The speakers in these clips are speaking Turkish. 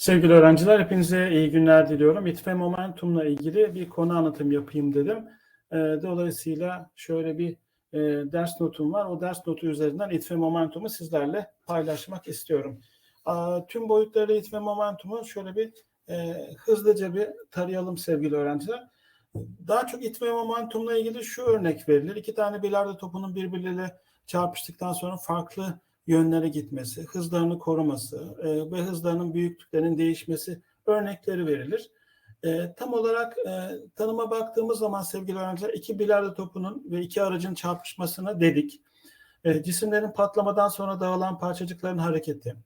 Sevgili öğrenciler, hepinize iyi günler diliyorum. İtfe Momentum'la ilgili bir konu anlatım yapayım dedim. Ee, Dolayısıyla şöyle bir e, ders notum var. O ders notu üzerinden İtfe Momentum'u sizlerle paylaşmak istiyorum. Tüm boyutlarıyla İtfe Momentum'u şöyle bir e, hızlıca bir tarayalım sevgili öğrenciler. Daha çok itme momentumla ilgili şu örnek verilir. İki tane bilardo topunun birbirleriyle çarpıştıktan sonra farklı yönlere gitmesi, hızlarını koruması e, ve hızlarının büyüklüklerinin değişmesi örnekleri verilir. E, tam olarak e, tanıma baktığımız zaman sevgili öğrenciler iki bilardo topunun ve iki aracın çarpışmasına dedik. E, cisimlerin patlamadan sonra dağılan parçacıkların hareketi,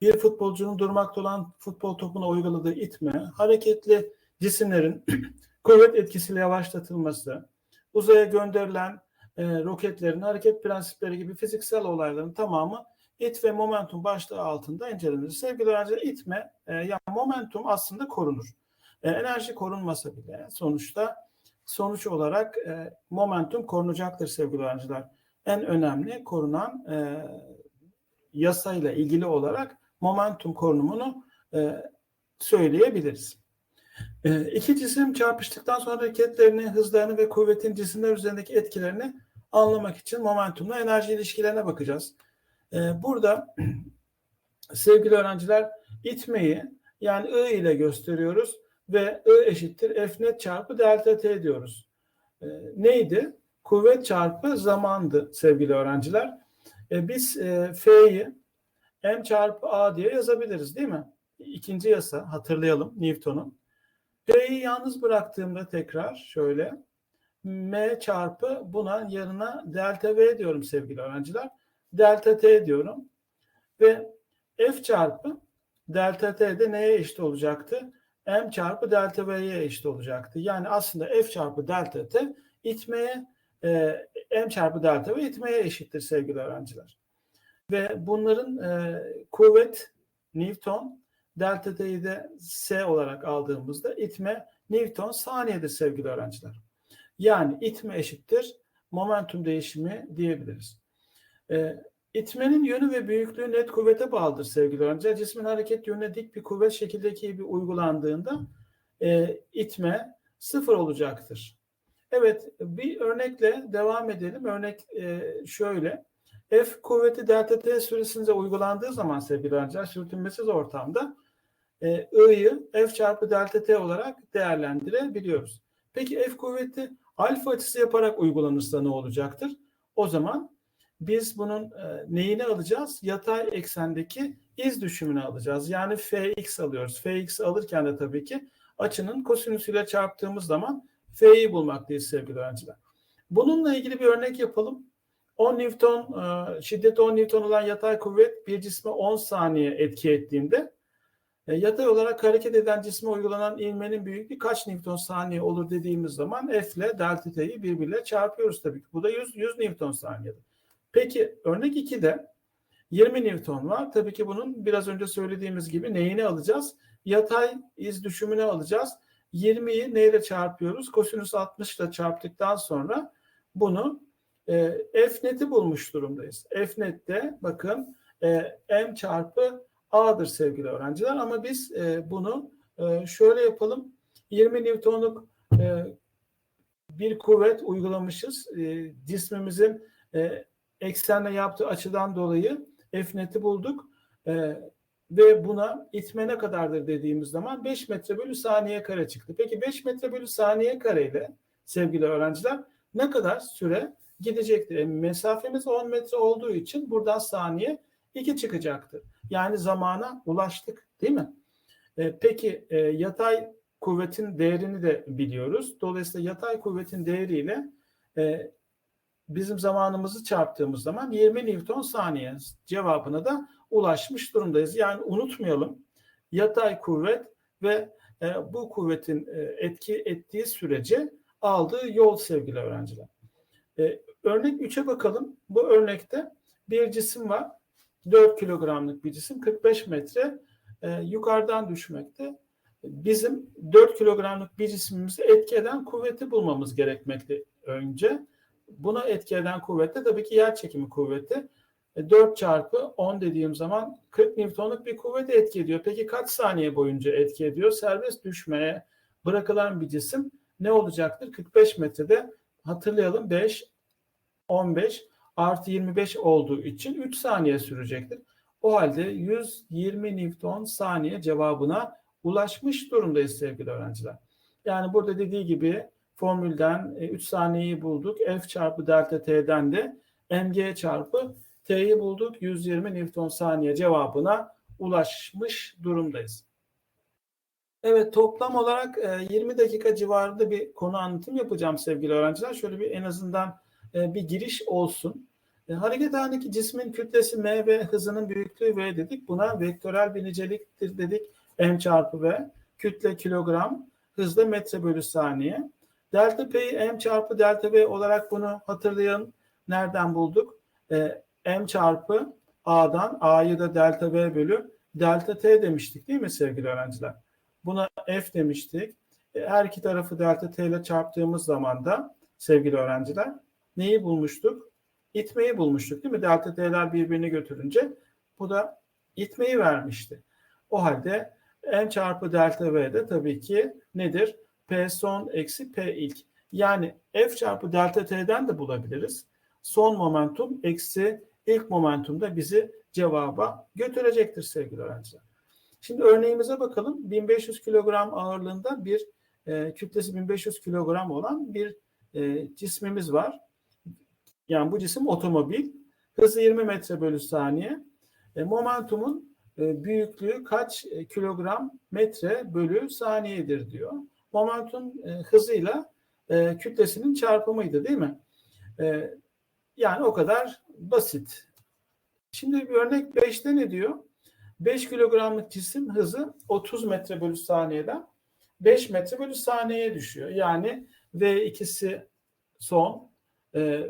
bir futbolcunun durmakta olan futbol topuna uyguladığı itme, hareketli cisimlerin kuvvet etkisiyle yavaşlatılması, uzaya gönderilen e, roketlerin hareket prensipleri gibi fiziksel olayların tamamı it ve momentum başlığı altında incelenir. Sevgili öğrenciler itme, e, yani momentum aslında korunur. E, enerji korunmasa bile sonuçta sonuç olarak e, momentum korunacaktır sevgili öğrenciler. En önemli korunan e, yasayla ilgili olarak momentum korunumunu e, söyleyebiliriz. E, iki cisim çarpıştıktan sonra hareketlerini, hızlarını ve kuvvetin cisimler üzerindeki etkilerini anlamak için momentumla enerji ilişkilerine bakacağız. E, burada sevgili öğrenciler itmeyi yani I ile gösteriyoruz ve I eşittir F net çarpı delta T diyoruz. E, neydi? Kuvvet çarpı zamandı sevgili öğrenciler. E, biz e, F'yi M çarpı A diye yazabiliriz değil mi? İkinci yasa hatırlayalım Newton'un. P'yi yalnız bıraktığımda tekrar şöyle M çarpı buna yanına delta V diyorum sevgili öğrenciler. Delta T diyorum. Ve F çarpı delta T de neye eşit olacaktı? M çarpı delta V'ye eşit olacaktı. Yani aslında F çarpı delta T itmeye e, M çarpı delta V itmeye eşittir sevgili öğrenciler. Ve bunların e, kuvvet Newton delta T'yi de S olarak aldığımızda itme Newton saniyedir sevgili öğrenciler. Yani itme eşittir momentum değişimi diyebiliriz. E, itmenin yönü ve büyüklüğü net kuvvete bağlıdır sevgili öğrenciler. Cismin hareket yönüne dik bir kuvvet şekildeki gibi uygulandığında e, itme sıfır olacaktır. Evet bir örnekle devam edelim. Örnek e, şöyle. F kuvveti delta t süresince uygulandığı zaman sevgili öğrenciler sürtünmesiz ortamda e, I'yı F çarpı delta t olarak değerlendirebiliyoruz. Peki F kuvveti alfa açısı yaparak uygulanırsa ne olacaktır? O zaman biz bunun e, neyini alacağız? Yatay eksendeki iz düşümünü alacağız. Yani Fx alıyoruz. Fx alırken de tabii ki açının kosinüsüyle çarptığımız zaman F'yi bulmaktayız sevgili öğrenciler. Bununla ilgili bir örnek yapalım. 10 Newton, e, şiddeti 10 Newton olan yatay kuvvet bir cisme 10 saniye etki ettiğinde e, yatay olarak hareket eden cisme uygulanan ilmenin büyüklüğü kaç Newton saniye olur dediğimiz zaman F ile delta T'yi birbirle çarpıyoruz tabii ki. Bu da 100, 100 Newton saniyedir. Peki örnek 2'de 20 Newton var. Tabii ki bunun biraz önce söylediğimiz gibi neyini alacağız? Yatay iz düşümünü alacağız. 20'yi neyle çarpıyoruz? Kosinüs 60 ile çarptıktan sonra bunu e, F net'i bulmuş durumdayız. F net'te bakın e, M çarpı A'dır sevgili öğrenciler ama biz e, bunu e, şöyle yapalım. 20 Newton'luk e, bir kuvvet uygulamışız. E, cismimizin e, eksenle yaptığı açıdan dolayı F net'i bulduk. E, ve buna itme ne kadardır dediğimiz zaman 5 metre bölü saniye kare çıktı. Peki 5 metre bölü saniye kare ile sevgili öğrenciler ne kadar süre gidecektir? E, mesafemiz 10 metre olduğu için buradan saniye 2 çıkacaktır. Yani zamana ulaştık değil mi? E, peki e, yatay kuvvetin değerini de biliyoruz. Dolayısıyla yatay kuvvetin değeriyle e, bizim zamanımızı çarptığımız zaman 20 Newton saniye cevabına da ulaşmış durumdayız. Yani unutmayalım yatay kuvvet ve e, bu kuvvetin e, etki ettiği sürece aldığı yol sevgili öğrenciler. E, örnek 3'e bakalım. Bu örnekte bir cisim var. 4 kilogramlık bir cisim 45 metre e, yukarıdan düşmekte. Bizim 4 kilogramlık bir cismimizi etki eden kuvveti bulmamız gerekmekte önce. Buna etki eden kuvvet de tabii ki yer çekimi kuvveti. E, 4 çarpı 10 dediğim zaman 40 Newton'luk bir kuvvet etki ediyor. Peki kaç saniye boyunca etki ediyor? Serbest düşmeye bırakılan bir cisim ne olacaktır? 45 metrede hatırlayalım 5, 15 artı 25 olduğu için 3 saniye sürecektir. O halde 120 Newton saniye cevabına ulaşmış durumdayız sevgili öğrenciler. Yani burada dediği gibi formülden 3 saniyeyi bulduk. F çarpı delta T'den de mg çarpı T'yi bulduk. 120 Newton saniye cevabına ulaşmış durumdayız. Evet toplam olarak 20 dakika civarında bir konu anlatım yapacağım sevgili öğrenciler. Şöyle bir en azından bir giriş olsun. Hareket halindeki cismin kütlesi m ve hızının büyüklüğü v dedik. Buna vektörel bir niceliktir dedik. m çarpı v. Kütle kilogram, hızda metre bölü saniye. Delta P'yi m çarpı delta v olarak bunu hatırlayın. Nereden bulduk? E, m çarpı a'dan a'yı da delta v bölü delta t demiştik değil mi sevgili öğrenciler? Buna f demiştik. E, her iki tarafı delta t ile çarptığımız zaman da sevgili öğrenciler neyi bulmuştuk? İtmeyi bulmuştuk değil mi? Delta t'ler birbirini götürünce bu da itmeyi vermişti. O halde m çarpı delta v de tabii ki nedir? P son eksi P ilk. Yani F çarpı delta T'den de bulabiliriz. Son momentum eksi ilk momentum da bizi cevaba götürecektir sevgili öğrenciler. Şimdi örneğimize bakalım. 1500 kilogram ağırlığında bir e, kütlesi 1500 kilogram olan bir e, cismimiz var. Yani bu cisim otomobil. Hızı 20 metre bölü saniye. E, momentumun e, büyüklüğü kaç e, kilogram metre bölü saniyedir diyor momentum e, hızıyla e, kütlesinin çarpımıydı değil mi? E, yani o kadar basit. Şimdi bir örnek 5'te ne diyor? 5 kilogramlık cisim hızı 30 metre bölü saniyeden 5 metre bölü saniyeye düşüyor. Yani V2'si son. E,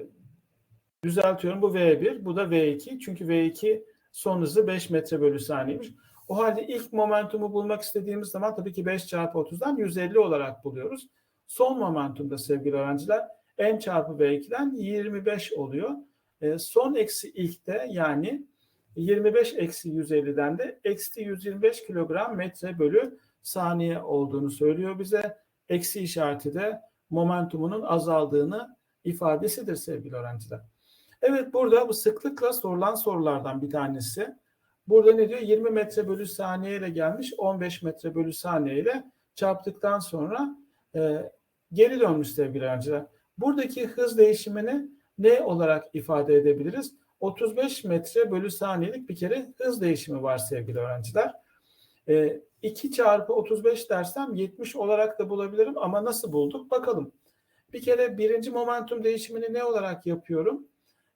düzeltiyorum bu V1 bu da V2. Çünkü V2 son hızı 5 metre bölü saniyeymiş. O halde ilk momentumu bulmak istediğimiz zaman tabii ki 5 çarpı 30'dan 150 olarak buluyoruz. Son momentumda sevgili öğrenciler m çarpı v2'den 25 oluyor. E, son eksi ilkte yani 25 eksi 150'den de eksi 125 kilogram metre bölü saniye olduğunu söylüyor bize. Eksi işareti de momentumunun azaldığını ifadesidir sevgili öğrenciler. Evet burada bu sıklıkla sorulan sorulardan bir tanesi. Burada ne diyor? 20 metre bölü saniye ile gelmiş 15 metre bölü saniye ile çarptıktan sonra e, geri dönmüş sevgili öğrenciler. Buradaki hız değişimini ne olarak ifade edebiliriz? 35 metre bölü saniyelik bir kere hız değişimi var sevgili öğrenciler. E, 2 çarpı 35 dersem 70 olarak da bulabilirim ama nasıl bulduk bakalım. Bir kere birinci momentum değişimini ne olarak yapıyorum?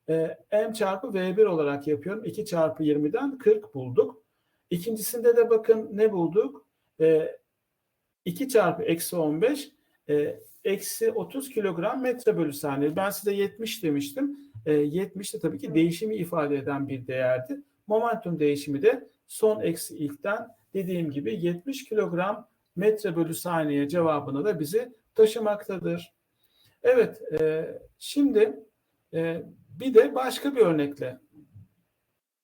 E, m çarpı v1 olarak yapıyorum. 2 çarpı 20'den 40 bulduk. İkincisinde de bakın ne bulduk? E, 2 çarpı eksi 15 e, eksi 30 kilogram metre bölü saniye. Ben size 70 demiştim. E, 70 de tabii ki değişimi ifade eden bir değerdi. Momentum değişimi de son eksi ilkten dediğim gibi 70 kilogram metre bölü saniye cevabını da bizi taşımaktadır. Evet, e, şimdi e, bir de başka bir örnekle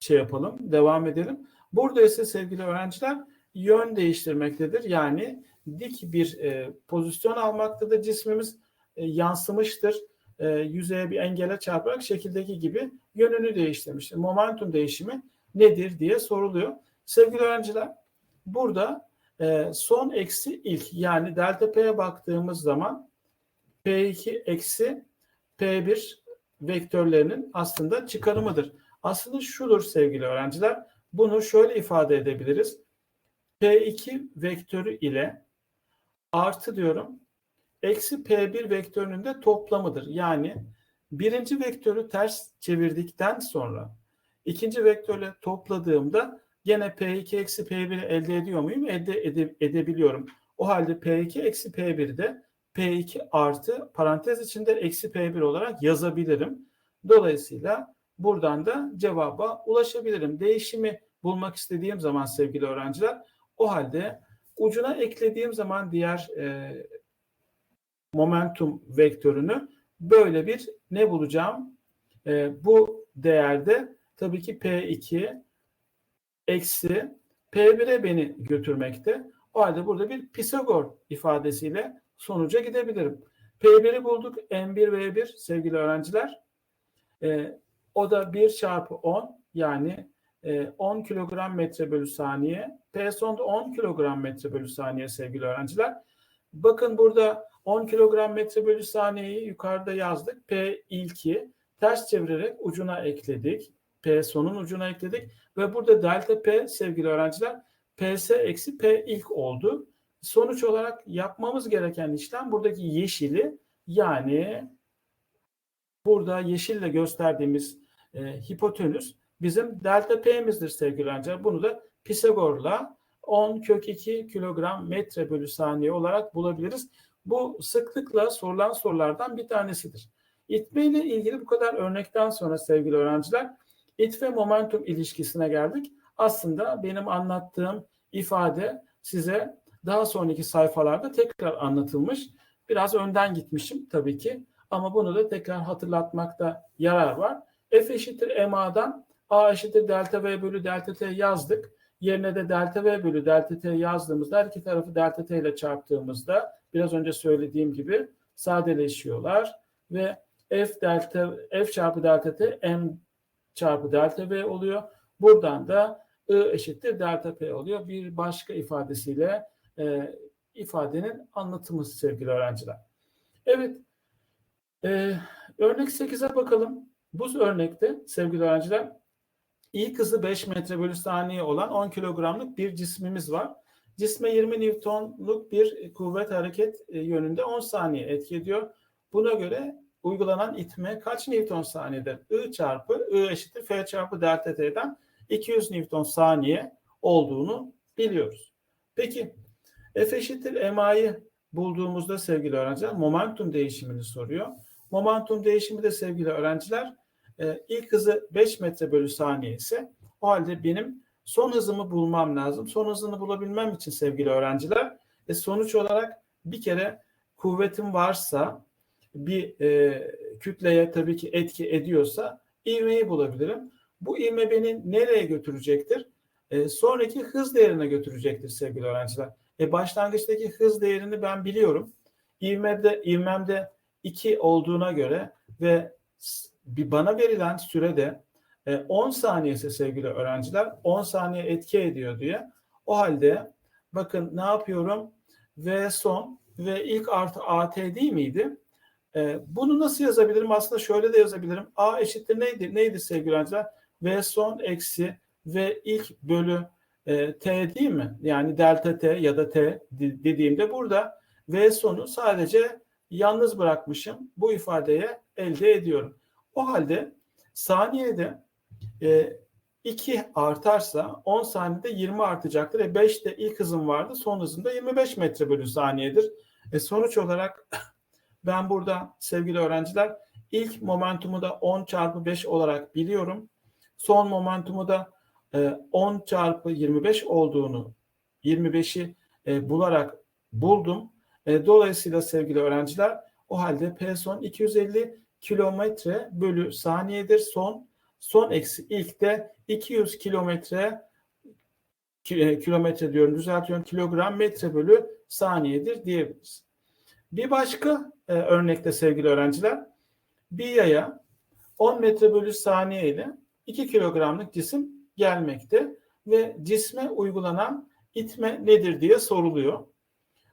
şey yapalım, devam edelim. Burada ise sevgili öğrenciler yön değiştirmektedir. Yani dik bir e, pozisyon almaktadır. Cismimiz e, yansımıştır. E, yüzeye bir engele çarparak şekildeki gibi yönünü değiştirmiştir. Momentum değişimi nedir diye soruluyor. Sevgili öğrenciler burada e, son eksi ilk yani delta P'ye baktığımız zaman P2 eksi P1 vektörlerinin aslında çıkarımıdır. Aslında şudur sevgili öğrenciler. Bunu şöyle ifade edebiliriz. P2 vektörü ile artı diyorum eksi P1 vektörünün de toplamıdır. Yani birinci vektörü ters çevirdikten sonra ikinci vektörle topladığımda gene P2 eksi P1'i elde ediyor muyum? Elde ede, edebiliyorum. O halde P2 eksi P1'i de P2 artı parantez içinde eksi P1 olarak yazabilirim. Dolayısıyla buradan da cevaba ulaşabilirim. Değişimi bulmak istediğim zaman sevgili öğrenciler o halde ucuna eklediğim zaman diğer e, momentum vektörünü böyle bir ne bulacağım? E, bu değerde tabii ki P2 eksi P1'e beni götürmekte. O halde burada bir Pisagor ifadesiyle sonuca gidebilirim. P1'i bulduk. M1 V1 sevgili öğrenciler. Ee, o da 1 çarpı 10 yani e, 10 kilogram metre bölü saniye. P son da 10 kilogram metre bölü saniye sevgili öğrenciler. Bakın burada 10 kilogram metre bölü saniyeyi yukarıda yazdık. P ilki ters çevirerek ucuna ekledik. P sonun ucuna ekledik. Ve burada delta P sevgili öğrenciler PS eksi P ilk oldu. Sonuç olarak yapmamız gereken işlem buradaki yeşili yani burada yeşille gösterdiğimiz e, hipotenüs bizim delta P'mizdir sevgili öğrenciler. Bunu da Pisagor'la 10 kök 2 kilogram metre bölü saniye olarak bulabiliriz. Bu sıklıkla sorulan sorulardan bir tanesidir. İtme ile ilgili bu kadar örnekten sonra sevgili öğrenciler itme momentum ilişkisine geldik. Aslında benim anlattığım ifade size daha sonraki sayfalarda tekrar anlatılmış. Biraz önden gitmişim tabii ki ama bunu da tekrar hatırlatmakta yarar var. F eşittir MA'dan A eşittir delta V bölü delta T yazdık. Yerine de delta V bölü delta T yazdığımızda her iki tarafı delta T ile çarptığımızda biraz önce söylediğim gibi sadeleşiyorlar ve F delta F çarpı delta T M çarpı delta V oluyor. Buradan da I eşittir delta P oluyor. Bir başka ifadesiyle e, ifadenin anlatımı sevgili öğrenciler. Evet. E, örnek 8'e bakalım. Bu örnekte sevgili öğrenciler ilk hızı 5 metre bölü saniye olan 10 kilogramlık bir cismimiz var. Cisme 20 Newton'luk bir kuvvet hareket e, yönünde 10 saniye etki ediyor. Buna göre uygulanan itme kaç Newton saniyedir? I çarpı I eşittir F çarpı delta T'den 200 Newton saniye olduğunu biliyoruz. Peki F eşittir MA'yı bulduğumuzda sevgili öğrenciler momentum değişimini soruyor. Momentum değişimi de sevgili öğrenciler e, ilk hızı 5 metre bölü saniye ise o halde benim son hızımı bulmam lazım. Son hızını bulabilmem için sevgili öğrenciler e, sonuç olarak bir kere kuvvetim varsa bir e, kütleye tabii ki etki ediyorsa ivmeyi bulabilirim. Bu ivme beni nereye götürecektir? E, sonraki hız değerine götürecektir sevgili öğrenciler. E, başlangıçtaki hız değerini ben biliyorum. İvmemde, ivmemde 2 olduğuna göre ve bir bana verilen sürede e, 10 saniye ise sevgili öğrenciler 10 saniye etki ediyor diye. O halde bakın ne yapıyorum? V son ve ilk artı AT değil miydi? E, bunu nasıl yazabilirim? Aslında şöyle de yazabilirim. A eşittir neydi? Neydi sevgili öğrenciler? V son eksi V ilk bölü e, T değil mi? Yani delta T ya da T dediğimde burada V sonu sadece yalnız bırakmışım. Bu ifadeye elde ediyorum. O halde saniyede e, 2 artarsa 10 saniyede 20 artacaktır. E 5 de ilk hızım vardı. Son hızım da 25 metre bölü saniyedir. E sonuç olarak ben burada sevgili öğrenciler ilk momentumu da 10 çarpı 5 olarak biliyorum. Son momentumu da 10 e, çarpı 25 olduğunu 25'i e, bularak buldum. E, dolayısıyla sevgili öğrenciler o halde P son 250 kilometre bölü saniyedir. Son son eksi ilk de 200 kilometre kilometre diyorum düzeltiyorum kilogram metre bölü saniyedir diyebiliriz. Bir başka e, örnekte sevgili öğrenciler bir yaya 10 metre bölü saniye ile 2 kilogramlık cisim gelmekte ve cisme uygulanan itme nedir diye soruluyor.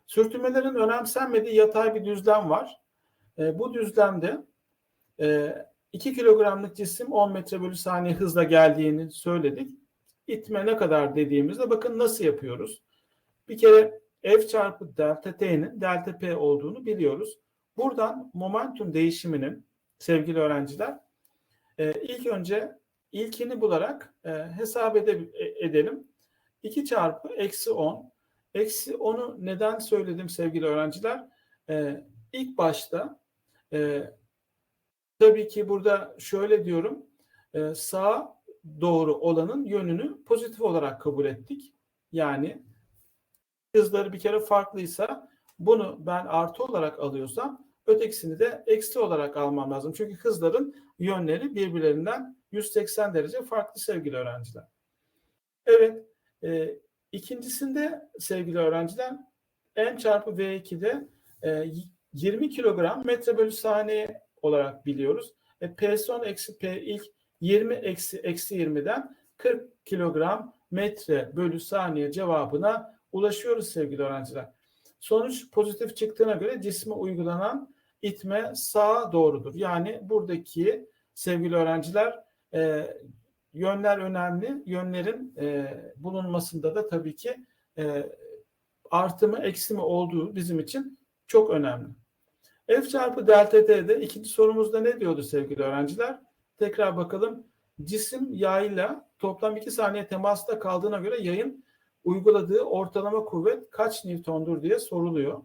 Sürtünmelerin önemsenmediği yatay bir düzlem var. E, bu düzlemde e, 2 kilogramlık cisim 10 metre bölü saniye hızla geldiğini söyledik. İtme ne kadar dediğimizde bakın nasıl yapıyoruz. Bir kere F çarpı delta T'nin delta P olduğunu biliyoruz. Buradan momentum değişiminin sevgili öğrenciler e, ilk önce ilkini bularak e, hesap ede, edelim. 2 çarpı eksi 10. Eksi 10'u neden söyledim sevgili öğrenciler? E, ilk başta e, tabii ki burada şöyle diyorum. E, sağa doğru olanın yönünü pozitif olarak kabul ettik. Yani hızları bir kere farklıysa bunu ben artı olarak alıyorsam ötekisini de eksi olarak almam lazım. Çünkü hızların yönleri birbirlerinden 180 derece farklı sevgili öğrenciler. Evet. E, ikincisinde sevgili öğrenciler M çarpı V2'de e, 20 kilogram metre bölü saniye olarak biliyoruz. E, P son eksi P ilk 20 eksi eksi 20'den 40 kilogram metre bölü saniye cevabına ulaşıyoruz sevgili öğrenciler. Sonuç pozitif çıktığına göre cisme uygulanan itme sağa doğrudur. Yani buradaki sevgili öğrenciler e, yönler önemli. Yönlerin e, bulunmasında da tabii ki e, artı mı olduğu bizim için çok önemli. F çarpı delta T'de ikinci sorumuzda ne diyordu sevgili öğrenciler? Tekrar bakalım. Cisim yayla toplam 2 saniye temasta kaldığına göre yayın uyguladığı ortalama kuvvet kaç Newton'dur diye soruluyor.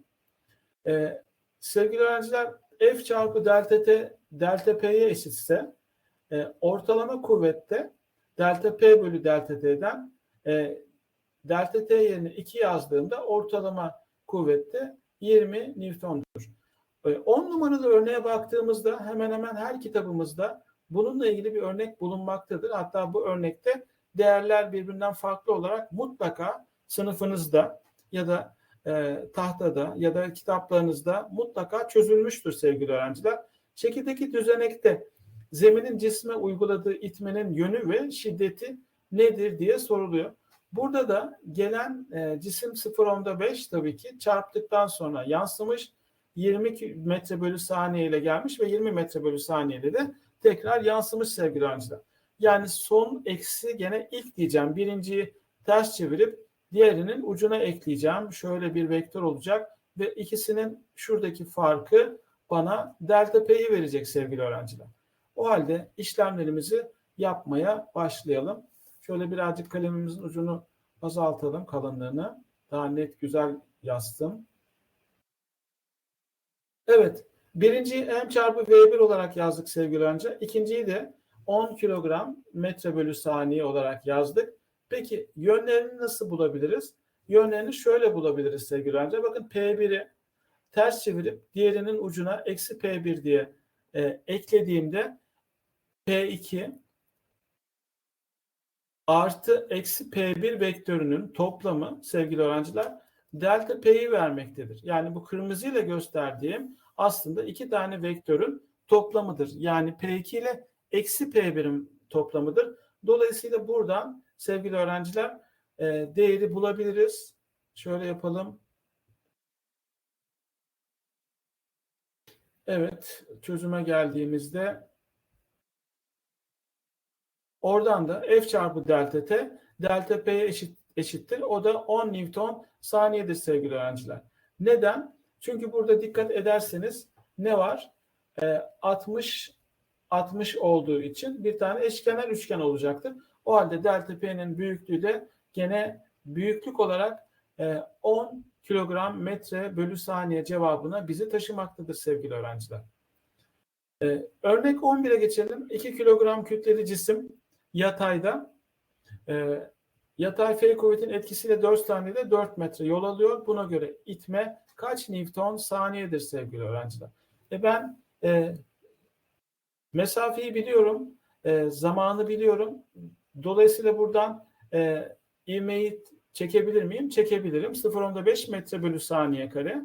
Ee, sevgili öğrenciler F çarpı delta T delta P'ye eşitse e, ortalama kuvvette delta P bölü delta T'den e, delta T yerine 2 yazdığımda ortalama kuvvette 20 Newton'dur. 10 e, numaralı örneğe baktığımızda hemen hemen her kitabımızda bununla ilgili bir örnek bulunmaktadır. Hatta bu örnekte değerler birbirinden farklı olarak mutlaka sınıfınızda ya da e, tahtada ya da kitaplarınızda mutlaka çözülmüştür sevgili öğrenciler. Şekildeki düzenekte zeminin cisme uyguladığı itmenin yönü ve şiddeti nedir diye soruluyor. Burada da gelen e, cisim 0.5 tabii ki çarptıktan sonra yansımış 20 metre bölü saniye ile gelmiş ve 20 metre bölü saniye ile de tekrar yansımış sevgili öğrenciler. Yani son eksi gene ilk diyeceğim. Birinciyi ters çevirip diğerinin ucuna ekleyeceğim. Şöyle bir vektör olacak ve ikisinin şuradaki farkı bana delta p'yi verecek sevgili öğrenciler. O halde işlemlerimizi yapmaya başlayalım. Şöyle birazcık kalemimizin ucunu azaltalım kalınlığını. Daha net güzel yazdım. Evet. Birinciyi m çarpı v1 olarak yazdık sevgili öğrenciler. İkinciyi de 10 kilogram metre bölü saniye olarak yazdık. Peki yönlerini nasıl bulabiliriz? Yönlerini şöyle bulabiliriz sevgili öğrenciler. Bakın P1'i ters çevirip diğerinin ucuna eksi P1 diye e, eklediğimde P2 artı eksi P1 vektörünün toplamı sevgili öğrenciler delta P'yi vermektedir. Yani bu kırmızıyla gösterdiğim aslında iki tane vektörün toplamıdır. Yani P2 ile eksi P1'in toplamıdır. Dolayısıyla buradan sevgili öğrenciler e, değeri bulabiliriz. Şöyle yapalım. Evet, çözüme geldiğimizde oradan da F çarpı delta T delta P'ye eşit, eşittir. O da 10 Newton saniyedir sevgili öğrenciler. Neden? Çünkü burada dikkat ederseniz ne var? E, 60 60 olduğu için bir tane eşkenar üçgen olacaktır. O halde delta P'nin büyüklüğü de gene büyüklük olarak e, 10 kilogram metre bölü saniye cevabına bizi taşımaktadır sevgili öğrenciler. E, örnek 11'e geçelim. 2 kilogram kütleli cisim yatayda e, yatay F kuvvetin etkisiyle 4 saniyede 4 metre yol alıyor. Buna göre itme kaç Newton saniyedir sevgili öğrenciler? E ben e, mesafeyi biliyorum, e, zamanı biliyorum. Dolayısıyla buradan e, ivmeyi çekebilir miyim? Çekebilirim. 0.5 metre bölü saniye kare.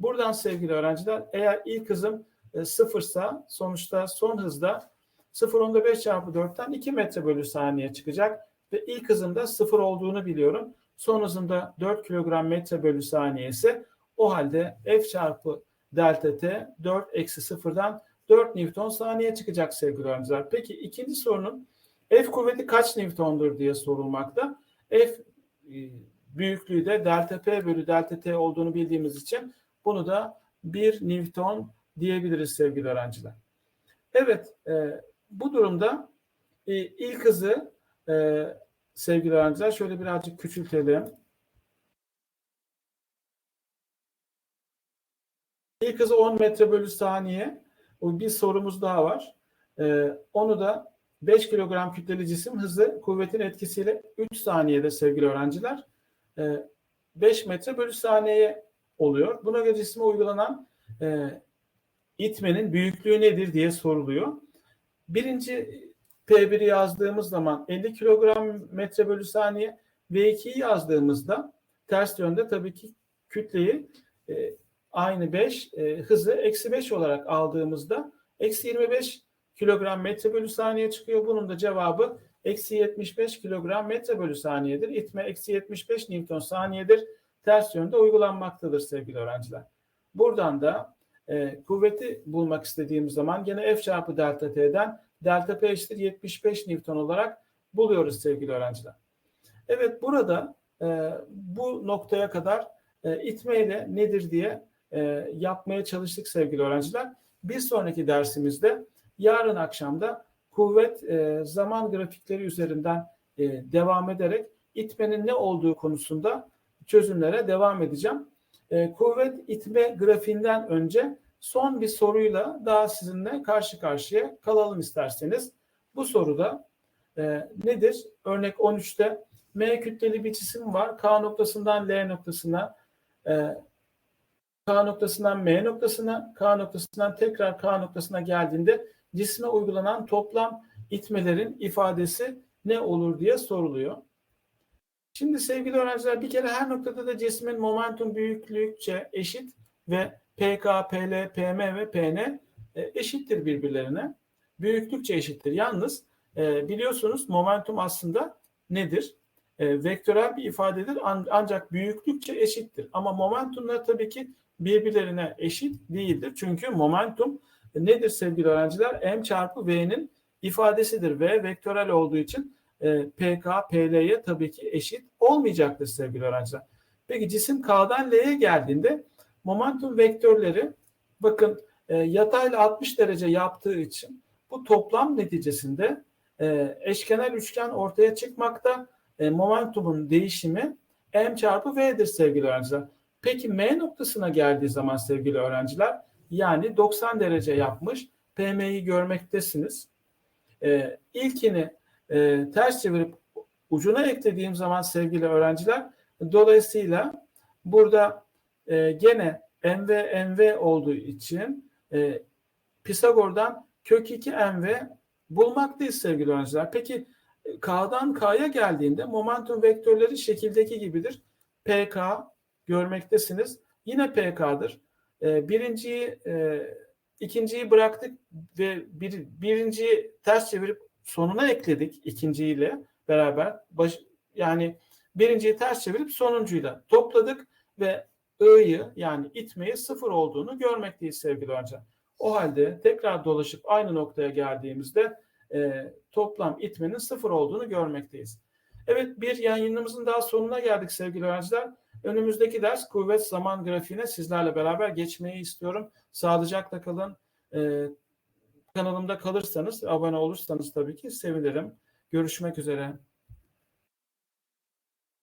Buradan sevgili öğrenciler eğer ilk hızım e, sıfırsa sonuçta son hızda 0.5 çarpı 4'ten 2 metre bölü saniye çıkacak ve ilk hızımda sıfır olduğunu biliyorum. Son hızımda 4 kilogram metre bölü saniye ise o halde F çarpı delta T 4 eksi sıfırdan 4 Newton saniye çıkacak sevgili öğrenciler. Peki ikinci sorunun F kuvveti kaç Newton'dur diye sorulmakta. F e, büyüklüğü de delta P bölü delta T olduğunu bildiğimiz için bunu da 1 Newton diyebiliriz sevgili öğrenciler. Evet e, bu durumda e, ilk hızı e, sevgili öğrenciler şöyle birazcık küçültelim. İlk hızı 10 metre bölü saniye. Bir sorumuz daha var. Ee, onu da 5 kilogram kütleli cisim hızı kuvvetin etkisiyle 3 saniyede sevgili öğrenciler 5 e, metre bölü saniye oluyor. Buna göre cisme uygulanan e, itmenin büyüklüğü nedir diye soruluyor. Birinci P1'i yazdığımız zaman 50 kilogram metre bölü saniye. V2'yi yazdığımızda ters yönde tabii ki kütleyi e, aynı 5 e, hızı eksi 5 olarak aldığımızda eksi 25 kilogram metre bölü saniye çıkıyor. Bunun da cevabı eksi 75 kilogram metre bölü saniyedir. İtme eksi 75 Newton saniyedir. Ters yönde uygulanmaktadır sevgili öğrenciler. Buradan da e, kuvveti bulmak istediğimiz zaman gene F çarpı delta T'den delta P eşittir 75 Newton olarak buluyoruz sevgili öğrenciler. Evet burada e, bu noktaya kadar e, itmeyle nedir diye e, yapmaya çalıştık sevgili öğrenciler. Bir sonraki dersimizde yarın akşamda kuvvet e, zaman grafikleri üzerinden e, devam ederek itmenin ne olduğu konusunda çözümlere devam edeceğim. E, kuvvet itme grafiğinden önce son bir soruyla daha sizinle karşı karşıya kalalım isterseniz. Bu soruda e, nedir? Örnek 13'te M kütleli bir cisim var. K noktasından L noktasına e, K noktasından M noktasına, K noktasından tekrar K noktasına geldiğinde cisme uygulanan toplam itmelerin ifadesi ne olur diye soruluyor. Şimdi sevgili öğrenciler bir kere her noktada da cismin momentum büyüklükçe eşit ve PK, PL, PM ve PN e, eşittir birbirlerine. Büyüklükçe eşittir. Yalnız e, biliyorsunuz momentum aslında nedir? E, vektörel bir ifadedir ancak büyüklükçe eşittir. Ama momentumlar tabii ki birbirlerine eşit değildir. Çünkü momentum nedir sevgili öğrenciler? M çarpı V'nin ifadesidir. V vektörel olduğu için e, PK, PL'ye tabii ki eşit olmayacaktır sevgili öğrenciler. Peki cisim K'dan L'ye geldiğinde momentum vektörleri bakın e, yatayla 60 derece yaptığı için bu toplam neticesinde e, eşkenar üçgen ortaya çıkmakta. E, momentumun değişimi m çarpı v'dir sevgili öğrenciler. Peki m noktasına geldiği zaman sevgili öğrenciler yani 90 derece yapmış PM'yi görmektesiniz. E, ilkini e, ters çevirip ucuna eklediğim zaman sevgili öğrenciler dolayısıyla burada e, gene mv mv olduğu için e, Pisagor'dan kök 2 mv bulmaktayız sevgili öğrenciler. Peki K'dan K'ya geldiğinde momentum vektörleri şekildeki gibidir. PK görmektesiniz. Yine PK'dır. E, birinciyi e, ikinciyi bıraktık ve bir, birinciyi ters çevirip sonuna ekledik ikinciyle beraber. Baş, yani birinciyi ters çevirip sonuncuyla topladık ve I'yı yani itmeyi sıfır olduğunu görmekteyiz sevgili öğrenciler. O halde tekrar dolaşıp aynı noktaya geldiğimizde e, toplam itmenin sıfır olduğunu görmekteyiz. Evet bir yayınımızın daha sonuna geldik sevgili öğrenciler. Önümüzdeki ders kuvvet zaman grafiğine sizlerle beraber geçmeyi istiyorum. Sağlıcakla kalın. E, kanalımda kalırsanız, abone olursanız tabii ki sevinirim. Görüşmek üzere.